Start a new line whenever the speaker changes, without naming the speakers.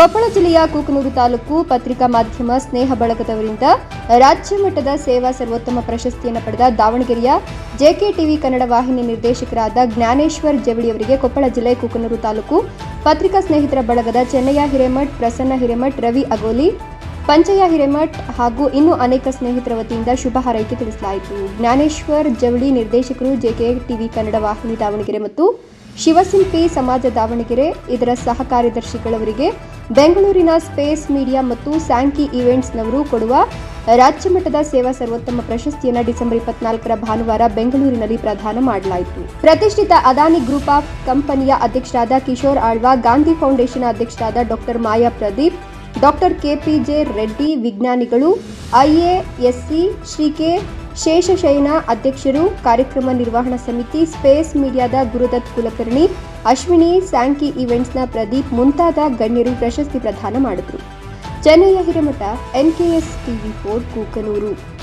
ಕೊಪ್ಪಳ ಜಿಲ್ಲೆಯ ಕೂಕನೂರು ತಾಲೂಕು ಪತ್ರಿಕಾ ಮಾಧ್ಯಮ ಸ್ನೇಹ ಬಳಗದವರಿಂದ ರಾಜ್ಯ ಮಟ್ಟದ ಸೇವಾ ಸರ್ವೋತ್ತಮ ಪ್ರಶಸ್ತಿಯನ್ನು ಪಡೆದ ದಾವಣಗೆರೆಯ ಜೆಕೆ ಟಿವಿ ಕನ್ನಡ ವಾಹಿನಿ ನಿರ್ದೇಶಕರಾದ ಜ್ಞಾನೇಶ್ವರ್ ಜವಳಿಯವರಿಗೆ ಕೊಪ್ಪಳ ಜಿಲ್ಲೆ ಕೂಕನೂರು ತಾಲೂಕು ಪತ್ರಿಕಾ ಸ್ನೇಹಿತರ ಬಳಗದ ಚೆನ್ನಯ್ಯ ಹಿರೇಮಠ್, ಪ್ರಸನ್ನ ಹಿರೇಮಠ್, ರವಿ ಅಗೋಲಿ ಪಂಚಯ್ಯ ಹಿರೇಮಠ್ ಹಾಗೂ ಇನ್ನೂ ಅನೇಕ ಸ್ನೇಹಿತರ ವತಿಯಿಂದ ಶುಭ ಹಾರೈಕೆ ತಿಳಿಸಲಾಯಿತು. ಜ್ಞಾನೇಶ್ವರ್, ಜವಳಿ ನಿರ್ದೇಶಕರು ಜೆಕೆ ಟಿವಿ ಕನ್ನಡ ವಾಹಿನಿ ದಾವಣಗೆರೆ ಮತ್ತು ಶಿವಶಿಲ್ಪಿ ಸಮಾಜ ದಾವಣಗೆರೆ, ಇದರ ಸಹ ಕಾರ್ಯದರ್ಶಿಗಳವರಿಗೆ ಬೆಂಗಳೂರಿನ ಸ್ಪೇಸ್ ಮೀಡಿಯಾ ಮತ್ತು ಸ್ಯಾಂಕಿ ಈವೆಂಟ್ಸ್ನವರು ಕೊಡುವ ರಾಜ್ಯಮಟ್ಟದ ಸೇವಾ ಸರ್ವೋತ್ತಮ ಪ್ರಶಸ್ತಿಯನ್ನು ಡಿಸೆಂಬರ್ ಇಪ್ಪತ್ನಾಲ್ಕರ ಭಾನುವಾರ ಬೆಂಗಳೂರಿನಲ್ಲಿ ಪ್ರದಾನ ಮಾಡಲಾಯಿತು. ಪ್ರತಿಷ್ಠಿತ ಅದಾನಿ ಗ್ರೂಪ್ ಆಫ್ ಕಂಪನಿಯ ಅಧ್ಯಕ್ಷರಾದ ಕಿಶೋರ್ ಆಳ್ವಾ, ಗಾಂಧಿ ಫೌಂಡೇಶನ್ ಅಧ್ಯಕ್ಷರಾದ doctor Maya Pradeep doctor KPJ Reddy ವಿಜ್ಞಾನಿಗಳು, ಐಎಎಸ್ಸಿ ಶ್ರೀ ಕೆ ಶೇಷಶಯನ ಅಧ್ಯಕ್ಷರು, ಕಾರ್ಯಕ್ರಮ ನಿರ್ವಹಣಾ ಸಮಿತಿ, ಸ್ಪೇಸ್ ಮೀಡಿಯಾದ ಗುರುದತ್ ಕುಲಕರ್ಣಿ, ಅಶ್ವಿನಿ ಸ್ಯಾಂಕಿ ಈವೆಂಟ್ಸ್ನ ಪ್ರದೀಪ್ ಮುಂತಾದ ಗಣ್ಯರು ಪ್ರಶಸ್ತಿ ಪ್ರದಾನ ಮಾಡಿದರು. Chennayya Hiremath NKS TV four, Kuknur.